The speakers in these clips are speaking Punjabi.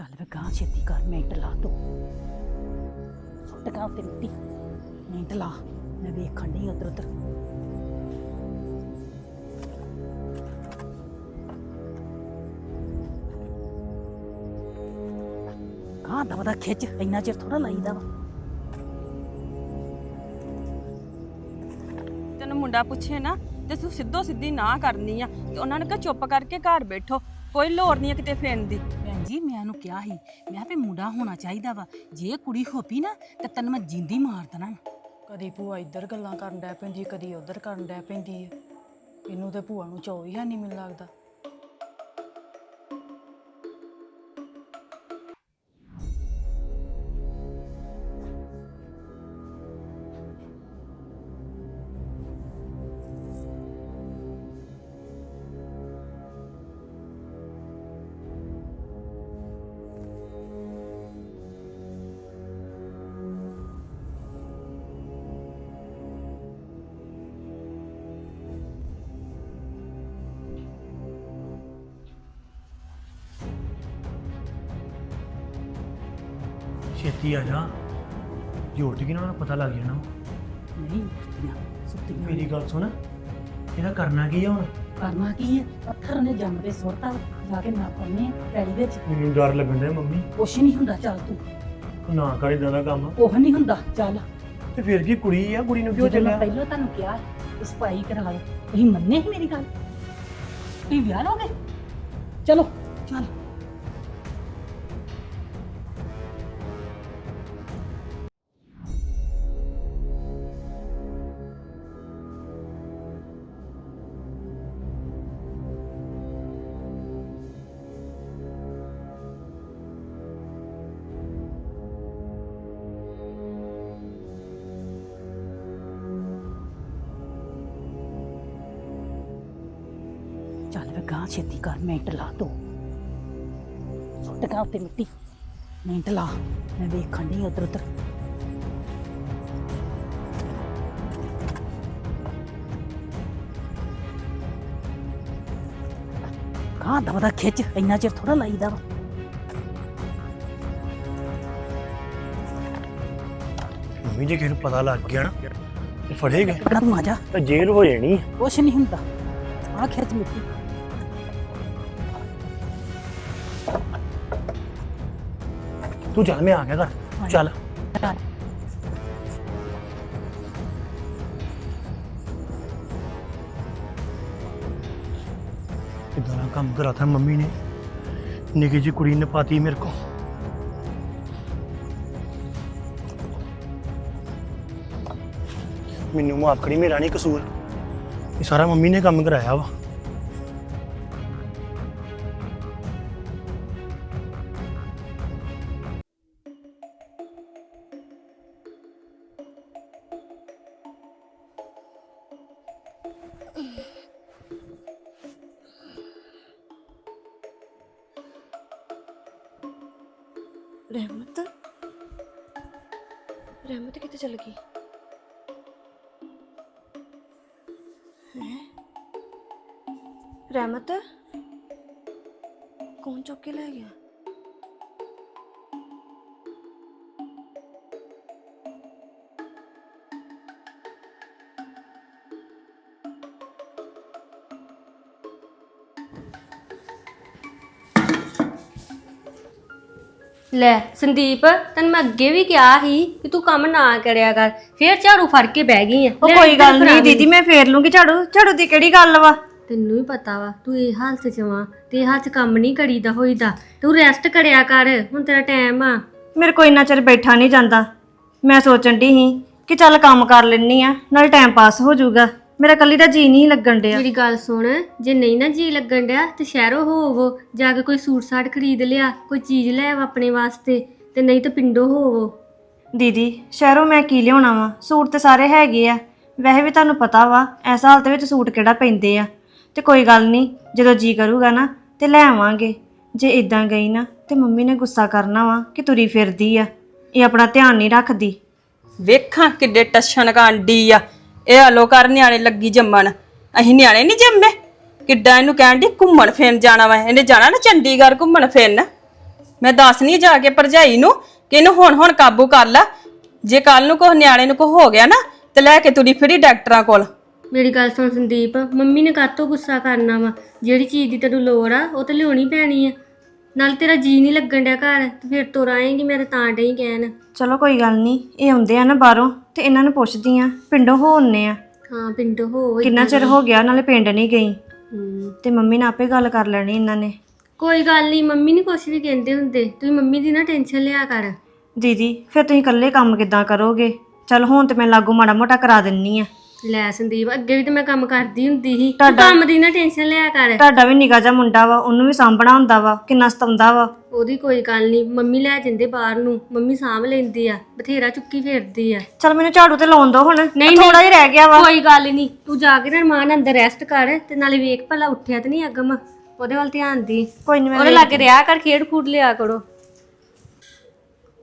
ਚੱਲ ਵੇ ਗਾਂ ਛੇਤੀ ਕਰ, ਮਿੰਟ ਲਾ ਤੂੰ। ਸੁੱਟ ਗਾ ਉੱਤੇ ਮਿੱਟੀ। ਮਿੰਟ ਲਾ, ਮੈਂ ਵੇਖਣ ਨਹੀਂ ਉਧਰ ਉਧਰ। ਗਾਂ ਦਾ ਵਦਾ ਖਿੱਚ, ਇੰਨਾ ਚਿਰ ਥੋੜਾ ਲਾਈਦਾ ਵਾ। ਤੈਨੂੰ ਮੁੰਡਾ ਪੁੱਛੇ ਨਾ, ਤੇ ਤੂੰ ਸਿੱਧੋ ਸਿੱਧੀ ਨਾ ਕਰਨੀ ਆ, ਤੇ ਉਹਨਾਂ ਨੇ ਕਿਹਾ ਚੁੱਪ ਕਰਕੇ ਘਰ ਬੈਠੋ। ਕੋਈ ਲੋੜ ਨਹੀਂ ਆ ਕਿਤੇ ਫੇਰਨ ਦੀ। ਭੈਣ ਜੀ, ਮੈਂ ਉਹਨੂੰ ਕਿਹਾ ਸੀ, ਮੈਂ ਕਿਹਾ ਵੀ ਮੁੰਡਾ ਹੋਣਾ ਚਾਹੀਦਾ ਵਾ, ਜੇ ਕੁੜੀ ਹੋਪੀ ਨਾ, ਤੇ ਤੈਨੂੰ ਮੈਂ ਜਿੰਦੀ ਮਾਰ ਦੇਣਾ ਕਦੀ ਭੂਆ ਇੱਧਰ ਗੱਲਾਂ ਕਰਨ ਡੈ ਪੈਂਦੀ, ਕਦੀ ਉੱਧਰ ਕਰਨ ਡੈ ਪੈਂਦੀ ਹੈ ਇਹਨੂੰ ਤੇ ਭੂਆ ਨੂੰ ਚਾਅ ਹੀ ਹੈ ਨਹੀਂ ਮੈਨੂੰ ਲੱਗਦਾ। ਛੇਤੀ ਆ ਜਾ। ਜੇ ਉੱਠ ਗਈ ਨਾ ਉਹਨੂੰ ਪਤਾ ਲੱਗ ਜਾਣਾ। ਨਹੀਂ ਸੁੱਤੀਆਂ। ਮੇਰੀ ਗੱਲ ਸੁਣ। ਇਹਦਾ ਕਰਨਾ ਕੀ ਆ ਹੁਣ? ਕਰਨਾ ਕੀ ਹੈ ਪੱਥਰ ਨੇ ਜੰਮ ਤੇ ਸੁੱਟਤਾ। ਜਾ ਕੇ ਨਾ ਪਾਉਣੇ ਪੈੜੀ ਵਿੱਚ। ਮੈਨੂੰ ਡਰ ਲੱਗਣ ਡਿਆ ਮੰਮੀ। ਕੁਛ ਨਹੀਂ ਹੁੰਦਾ ਚੱਲ ਤੂੰ। ਨਾ ਕਰ ਇਦਾਂ ਦਾ ਕੰਮ। ਕੁਛ ਨਹੀਂ ਹੁੰਦਾ ਚੱਲ। ਤੇ ਫਿਰ ਕੀ ਕੁੜੀ ਆ? ਕੁੜੀ ਨੂੰ ਕਿਉਂ ਜਦੋਂ ਮੈਂ ਚੱਲਿਆ? ਪਹਿਲਾਂ ਤੁਹਾਨੂੰ ਕਿਹਾ ਇਸ ਪਾਈ ਕਰਾ ਲਓ। ਤੁਸੀਂ ਮੰਨੇ ਹੀ ਮੇਰੀ ਗੱਲ? ਤੁਸੀਂ ਵਿਆਹ ਲੋਗੇ ਚਲੋ ਚੱਲ। ਗਾਂ ਛੇਤੀ ਕਰ ਮਿੰਟ ਲਾ ਤੂੰ। ਸੁੱਟ ਗਾ ਉੱਤੇ ਮਿੱਟੀ। ਮਿੰਟ ਲਾ ਮੈਂ ਵੇਖਣ ਨਹੀਂ ਉਧਰ ਉਧਰ। ਗਾਂ ਦਾ ਵਦਾ ਖਿੱਚ ਇੰਨਾ ਚਿਰ ਥੋੜਾ ਲਾਈਦਾ ਵਾ। ਮੰਮੀ ਜੇ ਕਿਸੇ ਨੂੰ ਪਤਾ ਲੱਗ ਗਿਆ ਨਾ ਤੇ ਫੜੇਗਾ। ਕਿਹੜਾ ਤੂੰ ਆ ਜਾ। ਤਾਂ ਜੇਲ੍ਹ ਹੋ ਜਾਣੀ ਕੁਛ ਨਹੀਂ ਹੁੰਦਾ। ਆ ਖਿੱਚ ਮਿੱਟੀ। ਤੂੰ ਚੱਲ ਮੈਂ ਆ ਗਿਆ ਘਰ ਚੱਲ। ਕਿਦਾਂ ਦਾ ਕੰਮ ਕਰਾ ਤਾ ਮੰਮੀ ਨੇ? ਨਿੱਕੀ ਜੀ ਕੁੜੀ ਨੇ ਪਾਤੀ ਮੇਰੇ ਕੋ ਮੈਨੂੰ ਮਾਫ ਕਰੀ ਮੇਰਾ ਨਹੀਂ ਕਸੂਰ। ਇਹ ਸਾਰਾ ਮੰਮੀ ਨੇ ਕੰਮ ਕਰਾਇਆ ਵਾ। ਚਲ ਗਈ। ਰਹਿਮਤ? ਕੌਣ ਚੁੱਕ ਕੇ ਲੈ ਗਿਆ? ਲੈ ਸੰਦੀਪ ਤੈਨੂੰ ਮੈਂ ਅੱਗੇ ਵੀ ਕਿਹਾ ਸੀ ਕਿ ਤੂੰ ਕੰਮ ਨਾ ਕਰਿਆ ਕਰ। ਫੇਰ ਝਾੜੂ ਫੜ ਕੇ ਬਹਿ ਗਈ ਆ। ਉਹ ਕੋਈ ਗੱਲ ਨਹੀਂ। ਦੀਦੀ ਮੈਂ ਫੇਰ ਲੂੰਗੀ ਝਾੜੂ। ਝਾੜੂ ਦੀ ਕਿਹੜੀ ਗੱਲ ਵਾ? ਤੈਨੂੰ ਵੀ ਪਤਾ ਵਾ ਤੂੰ ਇਹ ਹਾਲਤ ਚ ਵਾਂ ਤੇ ਇਹ 'ਚ ਕੰਮ ਨਹੀਂ ਕਰੀਦਾ ਹੋਈਦਾ। ਤੂੰ ਰੈਸਟ ਕਰਿਆ ਕਰ ਹੁਣ ਤੇਰਾ ਟਾਈਮ ਆ। ਮੇਰੇ ਕੋਈ ਇੰਨਾ ਚਿਰ ਬੈਠਾ ਨਹੀਂ ਜਾਂਦਾ। ਮੈਂ ਸੋਚਣ ਦੀ ਸੀ ਕਿ ਚੱਲ ਕੰਮ ਕਰ ਲੈਣੀ ਆ ਨਾਲ ਟਾਈਮ ਪਾਸ ਹੋ ਜਾਊਗਾ। ਮੇਰਾ ਕੱਲੀ ਦਾ ਜੀ ਨਹੀਂ ਲੱਗਣ ਡਿਆ। ਮੇਰੀ ਗੱਲ ਸੁਣ ਜੇ ਨਹੀਂ ਨਾ ਜੀ ਲੱਗਣ ਡਿਆ ਤੇ ਸ਼ਹਿਰੋਂ ਹੋਵੋ ਜਾ ਕੇ ਕੋਈ ਸੂਟ ਸਾਟ ਖਰੀਦ ਲਿਆ ਕੋਈ ਚੀਜ਼ ਲੈ ਆਵਾ ਆਪਣੇ ਵਾਸਤੇ ਤੇ ਨਹੀਂ ਤਾਂ ਪਿੰਡੋਂ ਹੋਵੋ। ਦੀਦੀ ਸ਼ਹਿਰੋਂ ਮੈਂ ਕੀ ਲਿਆਉਣਾ ਵਾ? ਸੂਟ ਤੇ ਸਾਰੇ ਹੈਗੇ ਆ। ਵੈਸੇ ਵੀ ਤੁਹਾਨੂੰ ਪਤਾ ਵਾ ਐਸ ਹਾਲਤ ਵਿੱਚ ਸੂਟ ਕਿਹੜਾ ਪੈਂਦੇ ਆ। ਤੇ ਕੋਈ ਗੱਲ ਨਹੀਂ ਜਦੋਂ ਜੀ ਕਰੂਗਾ ਨਾ ਤੇ ਲੈ ਆਵਾਂਗੇ। ਜੇ ਇਦਾਂ ਗਈ ਨਾ ਤੇ ਮੰਮੀ ਨੇ ਗੁੱਸਾ ਕਰਨਾ ਵਾ ਕਿ ਤੁਰੀ ਫਿਰਦੀ ਆ। ਇਹ ਆਪਣਾ ਧਿਆਨ ਨਹੀਂ ਰੱਖਦੀ। ਵੇਖਾਂ ਕਿੱਡੇ ਟੱਛਣ ਕਾਂਡੀ ਆ। ਇਹ ਹਲੋ ਕਰ, ਨਿਆਣੇ ਲੱਗੀ ਜੰਮਣ। ਅਸੀਂ ਨਿਆਣੇ ਨਹੀਂ ਜੰਮੇ। ਕਿੱਡਾ ਇਹਨੂੰ ਕਹਿਣ ਦੀ ਘੁੰਮਣ ਫਿਰਨ ਜਾਣਾ ਵਾ। ਇਹਨੇ ਜਾਣਾ ਨਾ ਚੰਡੀਗੜ੍ਹ ਘੁੰਮਣ ਫਿਰਨ। ਮੈਂ ਦੱਸ ਨਹੀਂ ਜਾ ਕੇ ਭਰਜਾਈ ਨੂੰ ਕਿ ਇਹਨੂੰ ਹੁਣ ਹੁਣ ਕਾਬੂ ਕਰ ਲੈ। ਜੇ ਕੱਲ ਨੂੰ ਕੋਈ ਨਿਆਣੇ ਨੂੰ ਕੋਈ ਹੋ ਗਿਆ ਨਾ, ਤੇ ਲੈ ਕੇ ਤੁਰੀ ਫਿਰੀ ਡਾਕਟਰਾਂ ਕੋਲ। ਮੇਰੀ ਗੱਲ ਸੁਣ ਸੰਦੀਪ, ਮੰਮੀ ਨੇ ਕਾਤੋਂ ਗੁੱਸਾ ਕਰਨਾ ਵਾ? ਜਿਹੜੀ ਚੀਜ਼ ਦੀ ਤੈਨੂੰ ਲੋੜ ਆ, ਉਹ ਤੇ ਲਿਆਉਣੀ ਪੈਣੀ ਆ। ਨਾਲ ਤੇਰਾ ਜੀ ਨਹੀਂ ਲੱਗਣ ਡਿਆ ਘਰ ਤੇ ਫਿਰ ਤੁਰ ਆਏਂਗੀ ਮੈਂ ਤਾਂ ਤਾਂ ਡਈ ਕਹਿਣ। ਚਲੋ ਕੋਈ ਗੱਲ ਨਹੀਂ ਇਹ ਆਉਂਦੇ ਆ ਨਾ ਬਾਹਰੋਂ ਤੇ ਇਹਨਾਂ ਨੂੰ ਪੁੱਛਦੀ ਆ ਪਿੰਡੋਂ ਹੋਣੇ ਆ। ਹਾਂ ਪਿੰਡ ਹੋ ਕਿੰਨਾ ਚਿਰ ਹੋ ਗਿਆ ਨਾਲੇ ਪਿੰਡ ਨਹੀਂ ਗਈ। ਹੂੰ। ਤੇ ਮੰਮੀ ਨੇ ਆਪੇ ਗੱਲ ਕਰ ਲੈਣੀ ਇਹਨਾਂ ਨੇ। ਕੋਈ ਗੱਲ ਨਹੀਂ ਮੰਮੀ ਨਹੀਂ ਕੁਛ ਵੀ ਕਹਿੰਦੇ ਹੁੰਦੇ। ਤੁਸੀਂ ਮੰਮੀ ਦੀ ਨਾ ਟੈਨਸ਼ਨ ਲਿਆ ਕਰ। ਦੀਦੀ ਫਿਰ ਤੁਸੀਂ ਇਕੱਲੇ ਕੰਮ ਕਿੱਦਾਂ ਕਰੋਗੇ? ਚਲ ਹੁਣ ਤੇ ਮੈਂ ਲਾਗੂ ਮਾੜਾ ਮੋਟਾ ਕਰਾ ਦਿੰਨੀ ਆ। ਲੈ ਸੰਦੀਪ ਅੱਗੇ ਵੀ ਤੇ ਮੈਂ ਕੰਮ ਕਰਦੀ ਹੁੰਦੀ ਸੀ। ਤੂੰ ਤੁਹਾਡਾ- ਕੰਮ ਦੀ ਨਾ ਟੈਨਸ਼ਨ ਲਿਆ ਕਰ। ਤੁਹਾਡਾ ਵੀ ਨਿੱਕਾ ਜਿਹਾ ਮੁੰਡਾ ਵਾ ਉਹਨੂੰ ਵੀ ਸਾਂਭਣਾ ਹੁੰਦਾ ਵਾ ਕਿੰਨਾ ਸਤਾਉਂਦਾ ਵਾ। ਉਹਦੀ ਕੋਈ ਗੱਲ ਨਹੀਂ ਮੰਮੀ ਲੈ ਜਾਂਦੇ ਬਾਹਰ ਨੂੰ ਮੰਮੀ ਸਾਂਭ ਲੈਂਦੀ ਆ ਬਥੇਰਾ ਚੁੱਕੀ ਫੇਰਦੀ ਆ। ਚਲ ਮੈਨੂੰ ਝਾੜੂ ਤੇ ਲਾਉਣ ਦੋ ਹੁਣ ਨਹੀਂ, ਥੋੜਾ ਜਿਹਾ ਰਹਿ ਗਿਆ ਵਾ। ਕੋਈ ਗੱਲ ਨਹੀਂ ਤੂੰ ਜਾ ਕੇ ਨਾ ਮਾਨ ਅੰਦਰ ਰੈਸਟ ਕਰ ਤੇ ਨਾਲੇ ਵੇਖ ਭਲਾ ਉੱਠਿਆ ਤੇ ਨਹੀਂ ਅਗਮ ਉਹਦੇ ਵੱਲ ਧਿਆਨ ਦੀ। ਕੋਈ ਨਹੀਂ ਮੈਂ ਉਹਦੇ ਲਾਗੇ ਰਿਆ ਕਰ ਖੇਡ ਖੂਡ ਲਿਆ ਕਰੋ।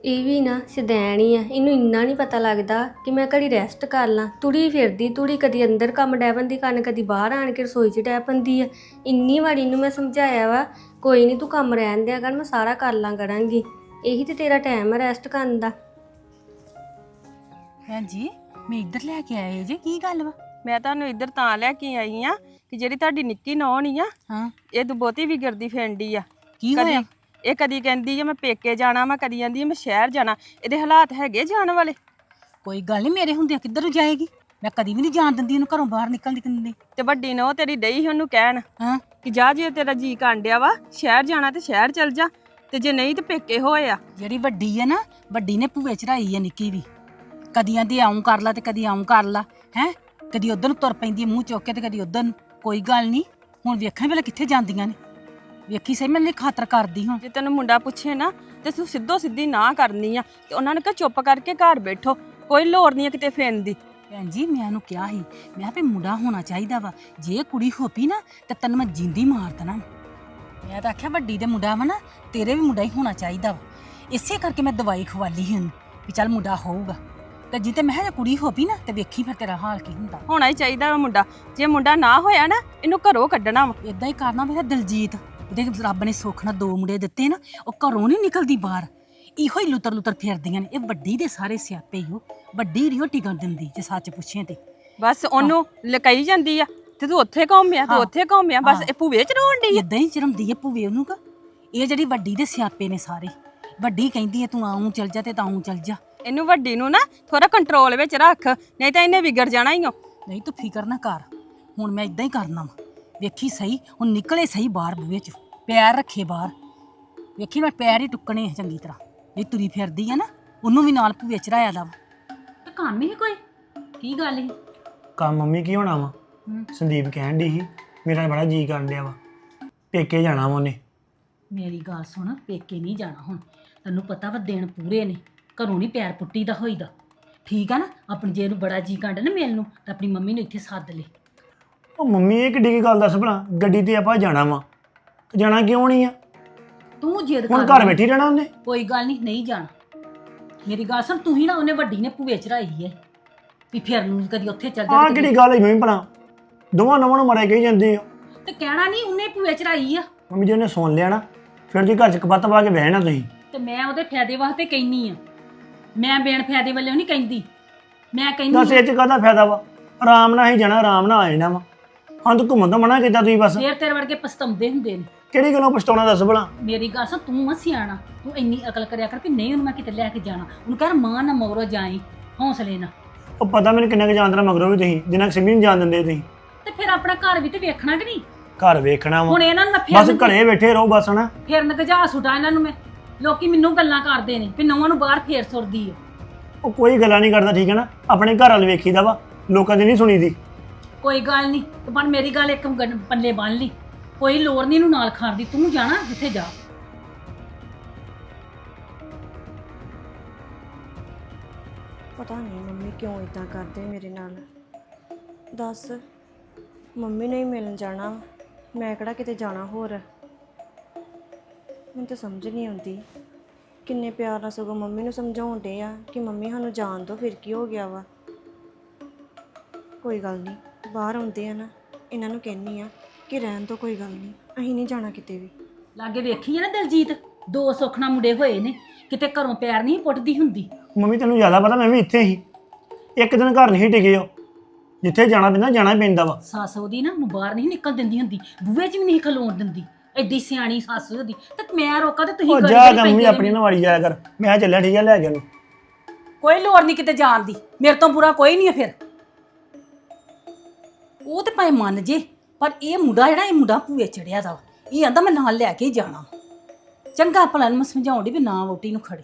ਇਹ ਵੀ ਨਾ ਸ਼ਦੈਣ ਹੀ ਆ। ਇਹਨੂੰ ਇੰਨਾ ਨਹੀਂ ਪਤਾ ਲੱਗਦਾ ਕਿ ਮੈਂ ਘੜੀ ਰੈਸਟ ਕਰ ਲਾਂ। ਤੁੜੀ ਫਿਰਦੀ ਤੁੜੀ ਕਦੀ ਅੰਦਰ ਕੰਮ ਡੈ ਪੈਂਦੀ ਕੰਨ ਕਦੀ ਬਾਹਰ ਆਣ ਕੇ ਰਸੋਈ 'ਚ ਡੈ ਪੈਂਦੀ ਆ। ਇੰਨੀ ਵਾਰੀ ਇਹਨੂੰ ਮੈਂ ਸਮਝਾਇਆ ਵਾ ਕੋਈ ਨਹੀਂ ਤੂੰ ਕੰਮ ਰਹਿਣ ਦਿਆ ਕਰ ਮੈਂ ਸਾਰਾ ਕਰ ਲਾਂ ਕਰਾਂਗੀ। ਇਹੀ ਤੇ ਤੇਰਾ ਟਾਈਮ ਹੈ ਰੈਸਟ ਕਰਨ ਦਾ। ਭੈਣ ਜੀ ਮੈਂ ਇੱਧਰ ਲੈ ਕੇ ਆਏ ਜੇ ਕੀ ਗੱਲ ਵਾ? ਮੈਂ ਤੁਹਾਨੂੰ ਇੱਧਰ ਤਾਂ ਲੈ ਕੇ ਆਈ ਆ ਕਿ ਜਿਹੜੀ ਤੁਹਾਡੀ ਨਿੱਕੀ ਨੌਣੀ ਆ ਹਾਂ। ਇਹ ਤਾਂ ਬਹੁਤੀ ਵਿਗੜਦੀ ਫੈਂਡੀ ਆ। ਕੀ ਹੋਇਆ? ਇਹ ਕਦੀ ਕਹਿੰਦੀ ਆ ਮੈਂ ਪੇਕੇ ਜਾਣਾ ਮੈਂ ਕਦੀ ਕਹਿੰਦੀ ਆ ਮੈਂ ਸ਼ਹਿਰ ਜਾਣਾ। ਇਹਦੇ ਹਾਲਾਤ ਹੈਗੇ ਜਾਣ ਵਾਲੇ? ਕੋਈ ਗੱਲ ਨਹੀਂ ਮੇਰੇ ਹੁੰਦੇ ਕਿੱਧਰ ਨੂੰ ਜਾਏਗੀ? ਮੈਂ ਕਦੀ ਵੀ ਨਹੀਂ ਜਾਣ ਦਿੰਦੀ ਉਹਨੂੰ ਘਰੋਂ ਬਾਹਰ ਨਿਕਲਦੀ ਕਿੰਨੀ। ਤੇ ਵੱਡੀ ਨੋ ਤੇਰੀ ਡਈ ਸੀ ਉਹਨੂੰ ਕਹਿਣ ਹਾਂ। ਕਿ ਜਾ ਜੇ ਤੇਰਾ ਜੀ ਕਾਂਡਿਆ ਵਾ ਸ਼ਹਿਰ ਜਾਣਾ ਤੇ ਸ਼ਹਿਰ ਚਲ ਜਾ ਤੇ ਜੇ ਨਹੀਂ ਤੇ ਪੇਕੇ ਹੋਏ ਆ। ਜਿਹੜੀ ਵੱਡੀ ਹੈ ਨਾ ਵੱਡੀ ਨੇ ਭੂਵੇ ਚੜਾਈ ਹੈ ਨਿੱਕੀ ਵੀ। ਕਦੀ ਆਂਦੀ ਆਉਂ ਕਰ ਲਾ ਤੇ ਕਦੀ ਆਉਂ ਕਰ ਲਾ ਹੈ? ਕਦੀ ਉਧਰ ਨੂੰ ਤੁਰ ਪੈਂਦੀ ਹੈ ਮੂੰਹ ਚੁੱਕ ਕੇ ਤੇ ਕਦੀ ਉਧਰ ਨੂੰ। ਕੋਈ ਗੱਲ ਨਹੀਂ ਹੁਣ ਵੇਖਾਂ ਵੇਲੇ ਕਿੱਥੇ ਜਾਂਦੀਆਂ ਨੇ। ਵੇਖੀ ਸਹੀ ਮੈਂ ਖਾਤਰ ਕਰਦੀ ਹਾਂ। ਜੇ ਤੈਨੂੰ ਮੁੰਡਾ ਪੁੱਛੇ ਨਾ ਤੇ ਤੂੰ ਸਿੱਧੋ ਸਿੱਧੀ ਨਾ ਕਰਨੀ ਆ। ਤੇ ਉਹਨਾਂ ਨੇ ਕਿਹਾ ਚੁੱਪ ਕਰਕੇ ਘਰ ਬੈਠੋ ਕੋਈ ਲੋੜ ਨਹੀਂ ਆ ਕਿਤੇ ਫੇਰਨ ਦੀ। ਭੈਣ ਜੀ ਮੈਂ ਉਹਨੂੰ ਕਿਹਾ ਸੀ ਮੈਂ ਵੀ ਮੁੰਡਾ ਹੋਣਾ ਚਾਹੀਦਾ ਵਾ। ਜੇ ਕੁੜੀ ਹੋਪੀ ਨਾ ਤੇ ਤੈਨੂੰ ਮੈਂ ਜਿੰਦੀ ਮਾਰ ਦੇਣਾ। ਮੈਂ ਤਾਂ ਆਖਿਆ ਵੱਡੀ ਦੇ ਮੁੰਡਾ ਵਾ ਨਾ ਤੇਰੇ ਵੀ ਮੁੰਡਾ ਹੀ ਹੋਣਾ ਚਾਹੀਦਾ ਵਾ। ਇਸੇ ਕਰਕੇ ਮੈਂ ਦਵਾਈ ਖਵਾਲੀ ਸੀ ਉਹਨੂੰ ਵੀ ਚੱਲ ਮੁੰਡਾ ਹੋਊਗਾ। ਤੇ ਜਿੱਤੇ ਮੈਂ ਜੇ ਕੁੜੀ ਹੋਪੀ ਨਾ ਤੇ ਵੇਖੀ ਫਿਰ ਤੇਰਾ ਹਾਲ ਕੀ ਹੁੰਦਾ। ਹੋਣਾ ਹੀ ਚਾਹੀਦਾ ਵਾ ਮੁੰਡਾ। ਜੇ ਮੁੰਡਾ ਨਾ ਹੋਇਆ ਨਾ ਇਹਨੂੰ ਘਰੋਂ ਕੱਢਣਾ ਵਾ। ਇਦਾਂ ਹੀ ਕਰਨਾ ਮੇਰਾ ਦਿਲਜੀਤ। ਉਹਦੇ ਰੱਬ ਨੇ ਸੁੱਖ ਨਾਲ ਦੋ ਮੁੰਡੇ ਦਿੱਤੇ ਨਾ ਉਹ ਘਰੋਂ ਨਹੀਂ ਨਿਕਲਦੀ ਬਾਹਰ। ਇਹੋ ਹੀ ਲੁੱਤਰ ਲੁੱਤਰ ਫੇਰਦੀਆਂ ਨੇ। ਇਹ ਵੱਡੀ ਦੇ ਸਾਰੇ ਸਿਆਪੇ ਹੀ ਉਹ ਵੱਡੀ ਰਿਓ ਟਿਕਣ ਦਿੰਦੀ ਜੇ ਸੱਚ ਪੁੱਛੇ ਤੇ। ਬਸ ਉਹਨੂੰ ਲਕਾਈ ਜਾਂਦੀ ਆ। ਤੇ ਤੂੰ ਉੱਥੇ ਘੁੰਮਿਆ ਤੂੰ ਹਾਂ। ਉੱਥੇ ਘੁੰਮਿਆ ਬਸ ਹਾਂ। ਇਹ ਭੂਵੇ ਚ ਰੋਣ ਡਈ ਆ। ਇਦਾਂ ਹੀ ਚਰਮਦੀ ਹੈ ਭੂਵੇ ਉਹਨੂੰ ਕਾ। ਇਹ ਜਿਹੜੀ ਵੱਡੀ ਦੇ ਸਿਆਪੇ ਨੇ ਸਾਰੇ। ਵੱਡੀ ਕਹਿੰਦੀ ਹੈ ਤੂੰ ਆਉਂ ਚਲ ਜਾ ਤੇ ਤਾਉਂ ਚਲ ਜਾ। ਇਹਨੂੰ ਵੱਡੀ ਨੂੰ ਨਾ ਥੋੜਾ ਕੰਟਰੋਲ ਵਿੱਚ ਰੱਖ। ਨਹੀਂ ਤਾਂ ਇਹਨੇ ਵਿਗੜ ਜਾਣਾ ਹੀ ਓ। ਨਹੀਂ ਤੂੰ ਫਿਕਰ ਨਾ ਕਰ। ਹੁਣ ਮੈਂ ਇਦਾਂ ਹੀ ਕਰਨਾ ਵਾ। ਵੇਖੀ ਸਹੀ ਹੁਣ ਨਿਕਲੇ ਸਹੀ ਬਾਹਰ ਬੂਹੇ ਚ ਪੈਰ ਰੱਖੇ ਬਾਹਰ। ਵੇਖੀ ਮੈਂ ਪੈਰ ਹੀ ਟੁੱਕਣੇ ਆ ਚੰਗੀ ਤਰ੍ਹਾਂ। ਇਹ ਤੁਰੀ ਫਿਰਦੀ ਆ ਨਾ ਉਹਨੂੰ ਵੀ ਨਾਲ ਭੂਵੇ ਚੜਾਇਆ ਦਾ ਵਾ ਤੇ ਕੰਮ ਹੀ ਕੋਈ? ਕੀ ਗੱਲ ਹੈ ਕੰਮ ਮੰਮੀ ਕੀ ਹੋਣਾ ਵਾ। ਸੰਦੀਪ ਕਹਿਣ ਦੀ ਸੀ ਮੇਰਾ ਬੜਾ ਜੀ ਕਰਨ ਡਿਆ ਵਾ। ਪੇਕੇ ਜਾਣਾ ਵਾ ਉਹਨੇ। ਮੇਰੀ ਗੱਲ ਸੁਣ ਪੇਕੇ ਨਹੀਂ ਜਾਣਾ ਹੁਣ। ਤੈਨੂੰ ਪਤਾ ਵਾ ਦਿਨ ਪੂਰੇ ਨੇ ਘਰੋਂ ਨਹੀਂ ਪੈਰ ਪੁੱਟੀ ਦਾ ਹੋਈਦਾ। ਠੀਕ ਆ ਨਾ ਆਪਣੀ ਜੇ ਨੂੰ ਬੜਾ ਜੀ ਕੰਡ ਨਾ ਮਿਲ ਨੂੰ ਤਾਂ ਆਪਣੀ ਮੰਮੀ ਨੂੰ ਇੱਥੇ ਸੱਦ ਲੈ। ਉਹ ਮੰਮੀ ਇਹ ਕਿੱਡੀ ਕੀ ਗੱਲ ਦੱਸ ਭਲਾ ਗੱਡੀ ਤੇ ਆਪਾਂ ਜਾਣਾ ਵਾ ਤੇ ਜਾਣਾ ਕਿਉਂ ਨਹੀਂ ਆ? ਤੂੰ ਜਿੱਦ ਹੁਣ ਕਰ ਘਰ ਬੈਠੀ ਰਹਿਣਾ ਉਹਨੇ? ਕੋਈ ਗੱਲ ਨਹੀਂ ਨਹੀਂ ਜਾਣਾ। ਮੇਰੀ ਗੱਲ ਸੁਣ ਤੂੰ ਹੀ ਨਾ ਉਹਨੇ ਵੱਡੀ ਨੇ ਭੂਵੇ ਚੜਾਈ ਹੈ ਵੀ ਫਿਰ ਨੂੰ ਕਦੀ ਉੱਥੇ ਚੱਲ ਜਾ ਆਹ ਕਿਹੜੀ ਗੱਲ ਹੈ ਮੰਮੀ ਭਲਾ? ਦੋਵਾਂ ਨਵਾਂ ਨੂੰ ਮਾਰੇ ਕਹੀ ਜਾਂਦੀ ਆ। ਤੇ ਕਹਿਣਾ ਨਹੀਂ ਉਹਨੇ ਭੂਵੇ ਚੜਾਈ ਆ। ਮੰਮੀ ਜੀ ਉਹਨੇ ਸੁਣ ਲਿਆ ਨਾ ਫਿਰ ਤੁਸੀਂ ਘਰ ਚ ਕਪੱਤ ਪਾ ਕੇ ਬਹਿਣਾ ਤੁਸੀਂ। ਤੇ ਮੈਂ ਉਹਦੇ ਫਾਇਦੇ ਵਾਸਤੇ ਕਹਿਨੀ ਆ। ਮੈਂ ਬੇਨ ਫਾਇਦੇ ਵੱਲੋਂ ਨਹੀਂ ਕਹਿੰਦੀ। ਮੈਂ ਦੱਸ ਕਹਿੰਦੀ ਇਹ ਚ ਕਾਹਦਾ ਫਾਇਦਾ ਵਾ? ਆਰਾਮ ਨਾਲ ਹੀ ਜਾਣਾ ਆਰਾਮ ਨਾਲ ਆ ਜਾਣਾ ਵਾ। ਹਾਂ ਤੂੰ ਘੁੰਮਣ ਤੋਂ ਮਨਾ ਕੀਤਾ ਤੁਸੀਂ ਬਸ? ਫੇਰ ਤੇਰੇ ਵਰਗੇ ਪਛਤਾਉਂਦੇ ਹੁੰਦੇ ਨੇ। ਕਿਹੜੀ ਗੱਲੋਂ ਪਛਤਾਉਣਾ ਦੱਸ ਭਲਾ? ਮੇਰੀ ਗੱਲ ਸੁਣ ਤੂੰ ਆ ਸਿਆਣਾ। ਤੂੰ ਇੰਨੀ ਅਕਲ ਕਰਿਆ ਕਰ ਕਿ ਨਹੀਂ ਉਹਨੂੰ ਮੈਂ ਕਿਤੇ ਲੈ ਕੇ ਜਾਣਾ। ਉਹਨੂੰ ਕਹਿ ਮਾਂ ਨਾ ਮਗਰੋਂ ਜਾਈ ਹੌਸਲੇ ਨਾਲ। ਉਹ ਪਤਾ ਮੈਨੂੰ ਕਿੰਨਾ ਕੁ ਜਾਣਦਾ ਮਗਰੋਂ ਵੀ ਤੁਸੀਂ ਜਿੰਨਾ ਕੁ ਸਿੰਮੀ ਨੂੰ ਜਾਣ ਦਿੰਦੇ ਤੁਸੀਂ। ਤੇ ਫਿਰ ਆਪਣਾ ਘਰ ਵੀ ਤੇ ਵੇਖਣਾ ਕਿ ਨਹੀਂ? ਘਰ ਵੇਖਣਾ ਵਾ। ਹੁਣ ਇਹਨਾਂ ਨੂੰ ਮੈਂ ਬਸ ਫਿਰ ਘਰੇ ਬੈਠੇ ਰਹੋ ਬਸ ਹਨਾ? ਫਿਰਨ ਗਜਾ ਸੁਟਾ ਇਹਨਾਂ ਨੂੰ ਮੈਂ। ਲੋਕੀ ਮੈਨੂੰ ਗੱਲਾਂ ਕਰਦੇ ਨੇ ਵੀ ਨੌਵਾਂ ਨੂੰ ਬਾਹਰ ਫੇਰ ਸੁਰਦੀ ਹੈ ਉਹ ਕੋਈ ਗੱਲਾਂ ਨਹੀਂ ਕਰਦਾ ਠੀਕ ਹੈ ਨਾ? ਆਪਣੇ ਘਰ ਵਾਲ ਵੇਖੀਦਾ ਵਾ। ਲੋਕਾਂ ਦੀ ਨਹੀਂ ਸੁਣੀਦੀ। ਕੋਈ ਗੱਲ ਨਹੀਂ, ਤੇ ਬਣ ਮੇਰੀ ਗੱਲ ਇੱਕ ਗੰ- ਪੱਲੇ ਬੰਨ ਲਈ। ਕੋਈ ਲੋੜ ਨਹੀਂ ਇਹਨੂੰ ਨਾਲ ਖਾਣ ਦੀ, ਤੂੰ ਜਾਣਾ ਜਿੱਥੇ ਜਾ। ਪਤਾ ਨਹੀਂ ਮੰਮੀ ਕਿਉਂ ਇਦਾਂ ਕਰਦੇ ਮੇਰੇ ਨਾਲ। ਦੱਸ, ਮੰਮੀ ਨੇ ਹੀ ਮਿਲਣ ਜਾਣਾ ਮੈਂ ਕਿਹੜਾ ਕਿਤੇ ਜਾਣਾ ਹੋਰ? ਮੈਨੂੰ ਤਾਂ ਸਮਝ ਨਹੀਂ ਆਉਂਦੀ। ਕਿੰਨੇ ਪਿਆਰ ਨਾਲ ਸਗੋਂ ਮੰਮੀ ਨੂੰ ਸਮਝਾਉਣ ਸਮਝਾਉਂਦੇ ਆ ਕਿ ਮੰਮੀ ਸਾਨੂੰ ਜਾਣ ਦਿਓ ਫਿਰ ਕੀ ਹੋ ਗਿਆ ਵਾ? ਕੋਈ ਗੱਲ ਨਹੀਂ। ਬਾਹਰ ਆਉਂਦੇ ਆ ਨਾ ਇਹਨਾਂ ਨੂੰ ਕਹਿੰਨੀ ਆ ਕਿ ਰਹਿਣ ਤੋਂ ਕੋਈ ਗੱਲ ਨਹੀਂ ਅਸੀਂ ਨਹੀਂ ਜਾਣਾ ਕਿਤੇ ਵੀ। ਲਾਗੇ ਵੇਖੀ ਹੈ ਨਾ ਦਿਲਜੀਤ ਦੋ ਸੁੱਖ ਨਾਲ ਮੁੰਡੇ ਹੋਏ ਨੇ ਕਿਤੇ ਘਰੋਂ ਪੈਰ ਨਹੀਂ ਪੁੱਟਦੀ ਹੁੰਦੀ। ਮੰਮੀ ਤੈਨੂੰ ਜ਼ਿਆਦਾ ਪਤਾ ਮੈਂ ਵੀ ਇੱਥੇ ਹੀ। ਇੱਕ ਦਿਨ ਘਰ ਨਹੀਂ ਟਿਕੇ ਹੋ ਜਿੱਥੇ ਜਾਣਾ ਪੈਂਦਾ ਜਾਣਾ ਹੀ ਪੈਂਦਾ ਵਾ। ਸੱਸ ਉਹਦੀ ਨਾ ਨੂੰ ਬਾਹਰ ਨਹੀਂ ਨਿਕਲ ਦਿੰਦੀ ਹੁੰਦੀ ਬੂਹੇ 'ਚ ਵੀ ਨਹੀਂ ਖਲੋਣ ਦਿੰਦੀ। ਐਡੀ ਸਿਆਣੀ ਸੱਸ ਉਹਦੀ ਤੇ ਮੈਂ ਰੋਕਾਂ ਤੇ ਤੁਸੀਂ ਉਹ ਗਲੀ ਜਾ ਗਲੀ ਪੈਂਦੇ। ਆਪਣੀ ਵਾਲੀ ਜਾਇਆ ਕਰ। ਮੈਂ ਚੱਲਿਆ ਠੀਕ ਹੈ ਲੈ ਗਿਆ ਨੂੰ ਕੋਈ ਲੋੜ ਨਹੀਂ ਕਿਤੇ ਜਾਣ ਦੀ ਮੇਰੇ ਤੋਂ ਬੁਰਾ ਕੋਈ ਨਹੀਂ ਹੈ ਫਿਰ। ਉਹ ਤੇ ਭਾਵੇਂ ਮੰਨ ਜੇ ਪਰ ਇਹ ਮੁੰਡਾ ਜਿਹੜਾ ਇਹ ਮੁੰਡਾ ਭੂਏ ਚੜਿਆ ਦਾ ਵਾ। ਇਹ ਆਂਦਾ ਮੈਂ ਨਾਲ ਲੈ ਕੇ ਹੀ ਜਾਣਾ। ਚੰਗਾ ਭਲਾ ਨੂੰ ਮੈਂ ਸਮਝਾਉਣ ਡਈ ਵੀ ਨਾ ਵੋਟੀ ਨੂੰ ਖੜੀ।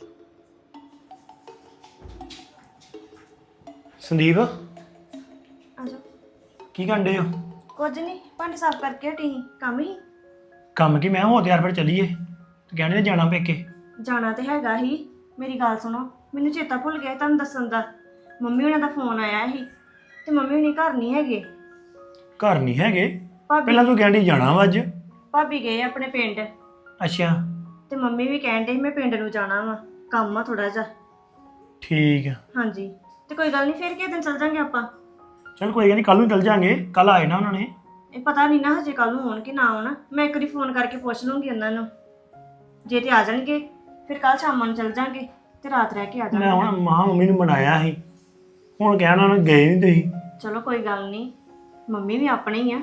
ਸੰਦੀਪ? ਆਜੋ। ਕੀ ਕਰਦੇ ਹੋ? ਕੁਝ ਨਹੀਂ ਭਾਂਡੇ ਸਾਫ਼ ਕਰਕੇ ਹਟੀ ਸੀ ਕੰਮ ਹੀ। ਕੰਮ ਕੀ? ਮੈਂ ਹੋ ਤਿਆਰ ਫਿਰ ਚੱਲੀਏ। ਤੇ ਕਹਿੰਦੇ ਨੇ ਜਾਣਾ ਪੇਕੇ। ਜਾਣਾ ਤੇ ਹੈਗਾ ਹੀ। ਮੇਰੀ ਗੱਲ ਸੁਣੋ ਮੈਨੂੰ ਚੇਤਾ ਭੁੱਲ ਗਿਆ ਸੀ ਤੁਹਾਨੂੰ ਦੱਸਣ ਦਾ। ਮੰਮੀ ਉਹਨਾਂ ਦਾ ਫੋਨ ਆਇਆ ਸੀ ਤੇ ਮੰਮੀ ਹੁਣੀ ਘਰ ਨਹੀਂ ਹੈਗੇ। ਘਰ ਨਹੀਂ ਹੈਗੇ। ਭਾਬੀ ਪਹਿਲਾਂ ਤੂੰ ਕਹਿੰਦੀ ਜਾਣਾ ਵਾ ਅੱਜ। ਭਾਬੀ ਗਏ ਆਪਣੇ ਪਿੰਡ। ਅੱਛਾ। ਤੇ ਮੰਮੀ ਵੀ ਕਹਿਣ ਸੀ ਮੈਂ ਪਿੰਡ ਨੂੰ ਜਾਣਾ ਵਾ। ਕੰਮ ਆ ਥੋੜਾ ਜਿਹਾ। ਠੀਕ ਆ। ਹਾਂਜੀ। ਤੇ ਕੋਈ ਗੱਲ ਨਹੀਂ ਫਿਰ ਕਿਸ ਦਿਨ ਚੱਲ ਜਾਂਗੇ ਆਪਾਂ? ਚਲ ਕੋਈ ਗੱਲ ਨਹੀਂ ਕੱਲ ਨੂੰ ਚੱਲ ਜਾਾਂਗੇ। ਕੱਲ ਆਏ ਨਾ ਉਹਨਾਂ ਨੇ। ਇਹ ਪਤਾ ਨਹੀਂ ਨਾ ਹਜੇ ਕੱਲ ਨੂੰ ਆਉਣ ਕਿ ਨਾ ਆਉਣ। ਮੈਂ ਇੱਕ ਵਾਰੀ ਫੋਨ ਕਰਕੇ ਪੁੱਛ ਲੂੰਗੀ ਉਹਨਾਂ ਨੂੰ। ਜੇ ਤੇ ਆ ਜਾਣਗੇ ਫਿਰ ਕੱਲ ਸ਼ਾਮਾਂ ਨੂੰ ਚੱਲ ਜਾਂਗੇ ਤੇ ਰਾਤ ਰਹਿ ਕੇ ਆ ਮੈਂ ਹੁਣ ਮਾਂ ਮੰਮੀ ਨੂੰ ਮਨਾਇਆ ਸੀ। ਹੁਣ ਕਹਿਣਾ ਉਹਨਾਂ ਗਏ ਨਹੀਂ ਤੁਸੀਂ। ਚਲੋ ਕੋਈ ਗੱਲ ਨਹੀਂ ਮੰਮੀ ਵੀ ਆਪਣੇ ਹੀ ਆ।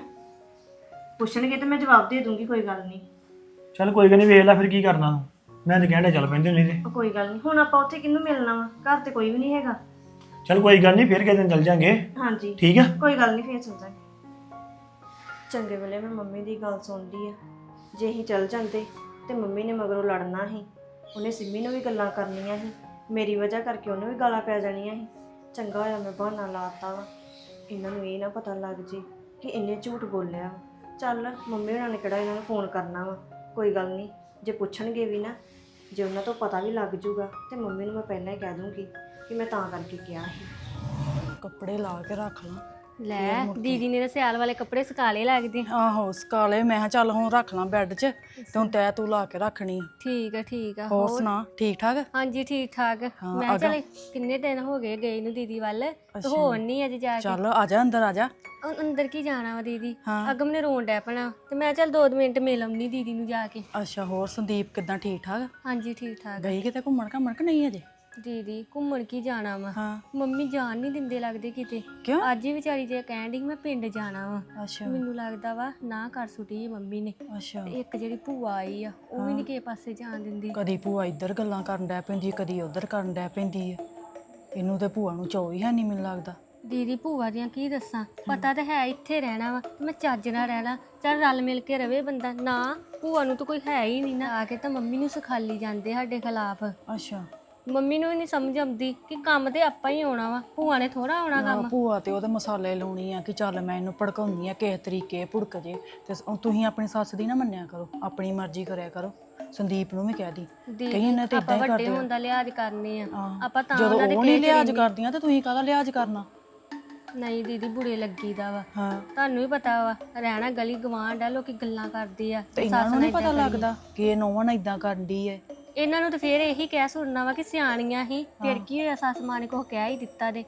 ਪੁੱਛਣਗੇ ਤੇ ਮੈਂ ਜਵਾਬ ਦੇ ਦੂੰਗੀ ਕੋਈ ਗੱਲ ਨਹੀਂ। ਚਲ ਕੋਈ ਗੱਲ ਨਹੀਂ ਵੇਖ ਲੈ ਫਿਰ ਕੀ ਕਰਨਾ। ਮੈਂ ਤਾਂ ਕਹਿੰਦਾ ਚੱਲ ਪੈਂਦੇ ਨਹੀਂ ਤੇ ਉਹ ਕੋਈ ਗੱਲ ਨਹੀਂ ਹੁਣ ਆਪਾਂ ਉੱਥੇ ਕਿਹਨੂੰ ਮਿਲਣਾ ਵਾ? ਘਰ ਤੇ ਕੋਈ ਵੀ ਨਹੀਂ ਹੈਗਾ। ਚਲ ਕੋਈ ਗੱਲ ਨਹੀਂ ਫਿਰ ਕਿਸੇ ਦਿਨ ਚੱਲ ਜਾਾਂਗੇ। ਹਾਂਜੀ। ਠੀਕ ਆ? ਕੋਈ ਗੱਲ ਨਹੀਂ ਫੇਰ ਚੱਲ ਜਾਂਗੇ। ਚੰਗੇ ਵੇਲੇ ਮੈਂ ਮੰਮੀ ਦੀ ਗੱਲ ਸੁਣਦੀ ਆ। ਜੇ ਅਸੀਂ ਚੱਲ ਜਾਂਦੇ ਤੇ ਮੰਮੀ ਨੇ ਮਗਰੋਂ ਲੜਨਾ ਸੀ। ਉਹਨੇ ਸਿੰਮੀ ਨੂੰ ਵੀ ਗੱਲਾਂ ਕਰਨੀਆਂ ਸੀ। ਮੇਰੀ ਵਜ੍ਹਾ ਕਰਕੇ ਉਹਨੂੰ ਵੀ ਗਾਲਾਂ ਪੈ ਜਾਣੀਆਂ ਸੀ। ਚੰਗਾ ਹੋਇਆ ਮੈਂ ਬਹਾਨਾ ਲਾਤਾ ਵਾ। ਇਹਨਾਂ ਨੂੰ ਇਹ ਨਾ ਪਤਾ ਲੱਗ ਜੇ ਕਿ ਇੰਨੇ ਝੂਠ ਬੋਲਿਆ। ਵਾ। ਚੱਲ ਮੰਮੀ ਹੋਣਾ ਨੇ ਕਿਹੜਾ ਇਹਨਾਂ ਨੂੰ ਫੋਨ ਕਰਨਾ ਵਾ? ਕੋਈ ਗੱਲ ਨਹੀਂ, ਜੇ ਪੁੱਛਣਗੇ ਵੀ ਨਾ, ਜੇ ਉਹਨਾਂ ਤੋਂ ਪਤਾ ਵੀ ਲੱਗ ਜੂਗਾ, ਤੇ ਮੰਮੀ ਨੂੰ ਮੈਂ ਪਹਿਲਾਂ ਹੀ ਕਹਿ ਦੂੰਗੀ ਕਿ ਮੈਂ ਤਾਂ ਕਰਕੇ ਕਿਹਾ ਸੀ। ਕੱਪੜੇ ਲਾ ਕੇ ਰੱਖ ਲਾਂ। ਲੈ ਦੀਦੀ ਨੇ ਤਾਂ ਸਿਆਲ ਵਾਲੇ ਕੱਪੜੇ ਸੁਕਾਲੇ ਲੱਗਦੇ। ਆਹੋ ਸਕਾਲੇ ਮੈਂ ਕਿਹਾ ਚੱਲ ਹੁਣ ਰੱਖ ਲਾਂ ਬੈੱਡ 'ਚ ਤੇ ਹੁਣ ਤੈ ਤੂੰ ਲਾ ਕੇ ਰੱਖਣੀ ਆ। ਠੀਕ ਆ ਠੀਕ ਆ। ਹੋਰ ਸੁਣਾ ਠੀਕ ਠਾਕ? ਹਾਂਜੀ ਠੀਕ ਠਾਕ। ਹਾਂ, ਮੈਂ। ਚਲ ਕਿੰਨੇ ਦਿਨ ਹੋ ਗਏ ਗਏ ਨੂੰ ਦੀਦੀ ਵੱਲ? ਤੇ ਹੋਣ ਨਹੀਂ ਅੱਜ ਜਾ ਕੇ। ਚੱਲ ਆ ਜਾ ਅੰਦਰ ਆ ਜਾ। ਅੰ- ਅੰਦਰ ਕੀ ਜਾਣਾ ਵਾ ਦੀਦੀ? ਹਾਂ। ਅਗਮ ਨੇ ਰੋਣ ਡੈ ਪਣਾ। ਤੇ ਮੈਂ ਚੱਲ ਦੋ ਮਿੰਟ ਮਿਲ ਆਉਂਦੀ ਦੀਦੀ ਨੂੰ ਜਾ ਕੇ। ਅੱਛਾ ਹੋਰ ਸੰਦੀਪ ਕਿਦਾਂ ਠੀਕ ਠਾਕ? ਹਾਂਜੀ ਠੀਕ ਠਾਕ। ਗਈ ਕਿਤੇ ਘੁੰਮਣ ਘਾਮਣ ਕਿ ਨਹੀਂ ਅਜੇ? ਦੀਦੀ ਘੁੰਮਣ ਕੀ ਜਾਣਾ ਵਾ? ਹਾਂ। ਮੰਮੀ ਜਾਣ ਨਹੀਂ ਦਿੰਦੇ ਲੱਗਦੇ ਕਿਤੇ। ਕਿਉਂ? ਅੱਜ ਹੀ ਵਿਚਾਰੀ ਤੇ ਕਹਿਣ ਡਈ ਮੈਂ ਪਿੰਡ ਜਾਣਾ ਵਾ। ਅੱਛਾ। ਮੈਨੂੰ ਲੱਗਦਾ ਵਾ ਨਾ ਕਰ ਸੁਟੀ ਮੰਮੀ ਨੇ। ਅੱਛਾ। ਇੱਕ ਜਿਹੜੀ ਭੂਆ ਆਈ ਆ ਉਹ ਵੀ ਨਹੀਂ ਕਿਸੇ ਪਾਸੇ ਜਾਣ ਦਿੰਦੀ। ਕਦੀ ਭੂਆ ਇੱਧਰ ਗੱਲਾਂ ਕਰਨ ਡੈ ਪੈਂਦੀ ਕਦੀ ਉੱਧਰ ਕਰਨ ਡੈ ਪੈਂਦੀ ਹੈ ਇਹਨੂੰ ਤੇ ਭੂਆ ਨੂੰ ਚਾਅ ਹੀ ਹੈ ਨਹੀਂ ਮੈਨੂੰ ਲੱਗਦਾ। ਦੀਦੀ ਭੂਆ ਦੀਆਂ ਕੀ ਦੱਸਾਂ? ਪਤਾ ਤਾਂ ਹੈ ਇੱਥੇ ਰਹਿਣਾ ਵਾ ਮੈਂ ਚੱਜ ਨਾਲ ਰਹਿਣਾ। ਚੱਲ ਰਲ ਮਿਲ ਕੇ ਰਵੇ ਬੰਦਾ। ਨਾ ਭੂਆ ਨੂੰ ਤਾਂ ਕੋਈ ਹੈ ਹੀ ਨਹੀਂ ਨਾ। ਆ ਕੇ ਤਾਂ ਮੰਮੀ ਨੂੰ ਸਿਖਾਲੀ ਜਾਂਦੇ ਸਾਡੇ ਖਿਲਾਫ। ਅੱਛਾ। ਮੰਮੀ ਨੂੰ ਨਹੀਂ ਸਮਝ ਆਉਂਦੀ ਕਿ ਕੰਮ ਤੇ ਆਪਾਂ ਹੀ ਆਉਣਾ ਵਾ ਭੂਆ ਨੇ ਥੋੜਾ ਆਉਣਾ ਕੰਮ। ਭੂਆ ਤੇ ਉਹਦੇ ਮਸਾਲੇ ਲਾਉਣੀ ਆ ਕਿ ਚੱਲ ਮੈਂ ਇਹਨੂੰ ਭੜਕਾਉਣੀ ਆ ਕਿਸੇ ਤਰੀਕੇ ਭੁੜਕ ਜੇ ਤੇ ਸ- ਤੁਸੀਂ ਆਪਣੀ ਸੱਸ ਦੀ ਨਾ ਮੰਨਿਆ ਕਰੋ ਆਪਣੀ ਮਰਜ਼ੀ ਕਰਿਆ ਕਰੋ ਸੰਦੀਪ ਨੂੰ ਵੀ ਕਹਿ ਦੀ। ਦੀਦੀ, ਕਈ ਨੇ ਤੇ ਆਪਾਂ ਇਦਾਂ ਹੀ ਵੱਡੇ ਕਰਦੇ ਹੋਣ ਦਾ ਲਿਹਾਜ਼ ਕਰਨੇ ਆ। ਆਪਾਂ ਤਾਂ ਜਦੋਂ ਉਹਨਾਂ ਦੇ ਉਹ ਨਹੀਂ ਲਿਹਾਜ਼ ਕਰਦੀਆਂ ਤੇ ਤੁਸੀਂ ਕਾਹਦਾ ਲਿਹਾਜ਼ ਕਰਨਾ? ਨਹੀਂ ਦੀਦੀ ਬੁਰੇ ਲੱਗੀਦਾ ਵਾ। ਹਾਂ। ਤੁਹਾਨੂੰ ਵੀ ਪਤਾ ਵਾ ਰਹਿਣਾ ਗਲੀ ਗਵਾਂਢ ਆ ਲੋਕੀ ਗੱਲਾਂ ਕਰਦੇ ਆ। ਤੇ ਇਹਨਾਂ ਨੂੰ ਨਹੀਂ ਪਤਾ ਲੱਗਦਾ ਕਿ ਇਹ ਨੋਵਨ ਇਦਾਂ ਕਰਦੀ ਹੈ ਇਹਨਾਂ ਨੂੰ ਤਾਂ ਫੇਰ ਇਹੀ ਕਹਿ ਸੁਣਨਾ ਵਾ ਕਿ ਸਿਆਣੀਆਂ ਹੀ। ਫਿਰ ਕੀ ਹੋਇਆ ਸੱਸ ਮਾਂ ਨੇ ਕੁਛ ਕਹਿ ਹੀ ਦਿੱਤਾ ਦੇ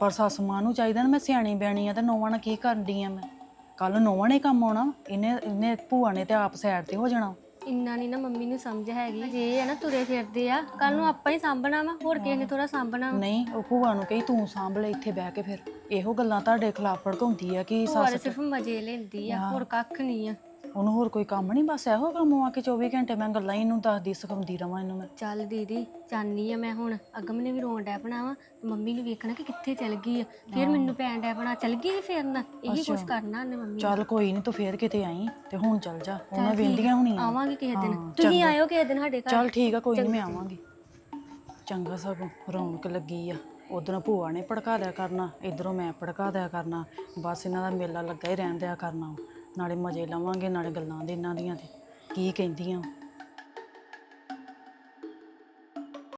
ਪਰ ਸੱਸ ਮਾਂ ਨੂੰ ਚਾਹੀਦਾ ਨਾ ਮੈਂ ਸਿਆਣੀ ਬਿਆਣੀ ਆ ਤੇ ਨੋਵਾਂ ਨਾਲ ਕੀ ਕਰਦੀ ਆ ਮੈਂ। ਕੱਲ ਨੋਵਾਂ ਨੇ ਕੰਮ ਆਉਣਾ। ਇਹਨੇ ਇਹਨੇ ਭੂਆ ਨੇ ਤੇ ਆਪ ਸਾਈਡ ਤੇ ਹੋ ਜਾਣਾ। ਇੰਨਾ ਨਹੀਂ ਨਾ ਮੰਮੀ ਨੂੰ ਸਮਝ ਹੈਗੀ। ਜੇ ਇਹ ਆ ਨਾ ਤੁਰੇ ਫਿਰਦੇ ਆ ਕੱਲ ਨੂੰ ਆਪਾਂ ਹੀ ਸਾਂਭਣਾ ਵਾ ਹੋਰ ਕਿਸੇ ਨੇ ਥੋੜਾ ਸਾਂਭਣਾ ਵਾ। ਨਹੀਂ ਉਹ ਭੂਆ ਨੂੰ ਕਹੀ ਤੂੰ ਸਾਂਭ ਲੈ ਇੱਥੇ ਬਹਿ ਕੇ ਫਿਰ। ਇਹੋ ਗੱਲਾਂ ਤੁਹਾਡੇ ਖਿਲਾਫ ਭੜਕਾਉਂਦੀ ਆ ਕਿ ਭੂਆ ਸੱਸ ਤਾਂ ਸਿਰਫ ਮਜ਼ੇ ਲੈਂਦੀ ਆ ਹੋਰ ਕੱਖ ਨਹੀਂ ਆ। ਉਹਨੂੰ ਹੋਰ ਕੋਈ ਕੰਮ ਨਹੀਂ ਬਸ ਇਹੋ ਕੰਮ ਆ ਕਿ 24 ਘੰਟੇ ਮੈਂ ਗੱਲਾਂ ਹੀ ਇਹਨੂੰ ਦੱਸਦੀ ਸਿਖਾਉਂਦੀ ਰਵਾਂ ਇਹਨੂੰ ਮੈਂ। ਚੱਲ ਦੀਦੀ ਚਾਹਨੀ ਆ ਮੈਂ ਹੁਣ। ਅਗਮ ਨੇ ਵੀ ਰੋਣ ਡੈ ਵਾ ਮੰਮੀ ਨੂੰ ਵੇਖਣਾ ਕਿ ਕਿੱਥੇ ਚਲ ਗਈ ਆ। ਫਿਰ ਮੈਨੂੰ ਪੈਣ ਡੈ ਪਣਾ ਚਲ ਗਈ ਫਿਰ ਨਾ ਇਹੀ ਕੁਛ ਕਰਨਾ ਉਹਨੇ ਮੰਮੀ ਚੱਲ ਕੋਈ ਨਹੀਂ ਤੂੰ ਫੇਰ ਕਿਤੇ ਆਈ ਤੇ ਹੁਣ ਚੱਲ ਜਾ ਉਹਨਾਂ ਵੇਂਦੀਆਂ ਹੋਣੀਆਂ। ਆਵਾਂਗੇ ਕਿਸੇ ਦਿਨ। ਤੁਸੀਂ ਆਇਓ ਕਿਸੇ ਦਿਨ ਸਾਡੇ ਘਰ। ਚੱਲ ਠੀਕ ਆ ਕੋਈ ਨਹੀਂ ਮੈਂ ਆਵਾਂਗੀ। ਚੰਗਾ ਸਗੋਂ ਰੌਣਕ ਲੱਗੀ ਆ। ਉਧਰੋਂ ਭੂਆ ਨੇ ਭੜਕਾ ਦਿਆ ਕਰਨਾ ਇਧਰੋਂ ਮੈਂ ਭੜਕਾ ਦਿਆ ਕਰਨਾ। ਬਸ ਇਹਨਾਂ ਦਾ ਮੇਲਾ ਲੱਗਾ ਹੀ ਰਹਿਣ ਦਿਆ ਕਰਨਾ ਨਾਲੇ ਮਜ਼ੇ ਲਵਾਂਗੇ ਨਾਲੇ ਗੱਲਾਂ ਦੇ ਇਹਨਾਂ ਦੀਆਂ ਤੇ ਕੀ ਕਹਿੰਦੀਆਂ।